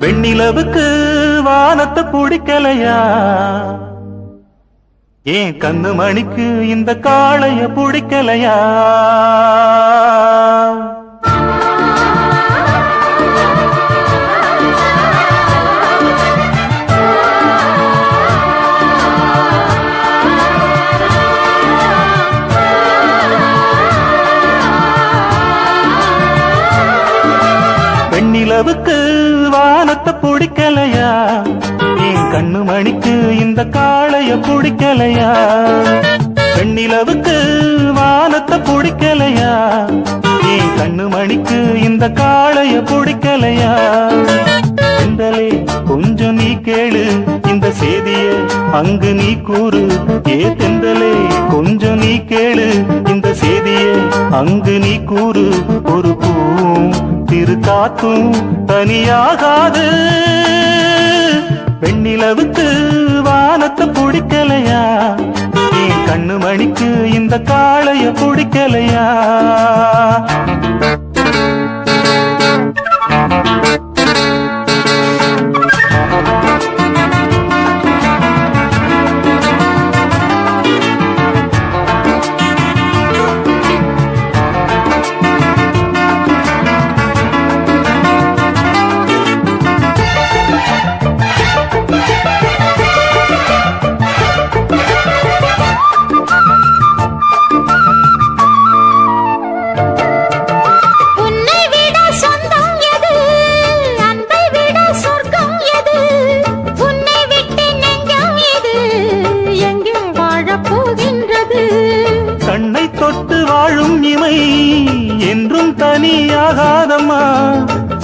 வெண்ணிலவுக்கு வானத்தை பிடிக்கலையா? ஏன் கண்ணு மணிக்கு இந்த காளைய பிடிக்கலையா? பெண்ணிலவுக்கு வானத்தை பிடிக்கலையா? என் கண்ணு மணிக்கு இந்த காளைய பிடிக்கலையா? வெண்ணிலவுக்கு வானத்தை பிடிக்கலையா? என் கண்ணு மணிக்கு இந்த காளைய பிடிக்கலையா? செந்தலே கொஞ்சம் நீ கேளு. இந்த செய்திய அங்கு நீ கூறு. ஏ தெந்தலே கொஞ்சம் நீ கேளு. இந்த செய்திய அங்கு நீ கூறு. ஒரு காத்தும் தனியாகாது. வெண்ணிலவுக்கு வானத்தை பிடிக்கலையா? என் கண்ணு மணிக்கு இந்த காளைய பிடிக்கலையா? தனியாகாதம்மா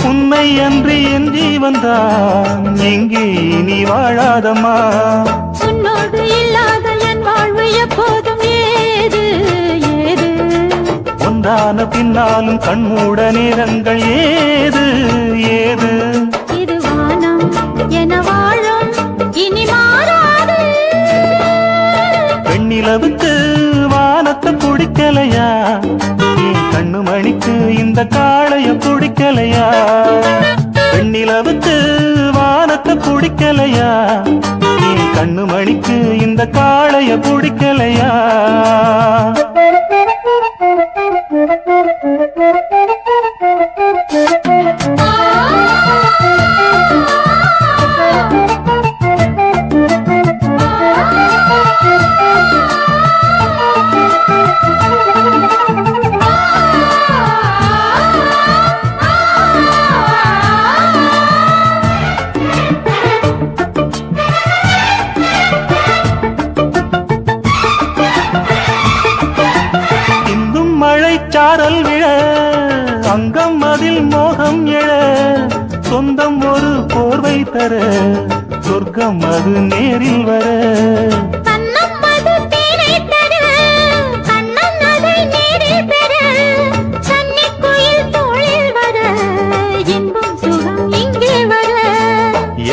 உன்னை அன்றி என் ஜீவன்தான். எங்கே நீ வாழாதம்மா. உன்னோடு இல்லாத என் வாழ்வு எப்போதும் ஏது ஏது? ஒன்றான பின்னாலும் கண்மூட நேரங்கள் ஏது ஏது? இது வானம் என வாழும் இனி மாறாது. பெண்ணிலவுக்கு வானத்தை பிடிக்கலையா? என் கண்ணு மணிக்கு இந்த காளைய பிடிக்கலையா வெண்ணிலவுக்கு வானத்தை பிடிக்கலையா நீ கண்ணு மணிக்கு இந்த காளைய பிடிக்கலையா சாரல் விழ அங்கம் அதில் மோகம் எழ சொந்தம் ஒரு போர்வை தர சொர்க்கம் அது நேரில் வர.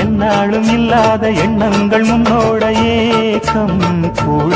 என்னாலும் இல்லாத எண்ணங்கள் முன்னோட ஏக்கம் கூட.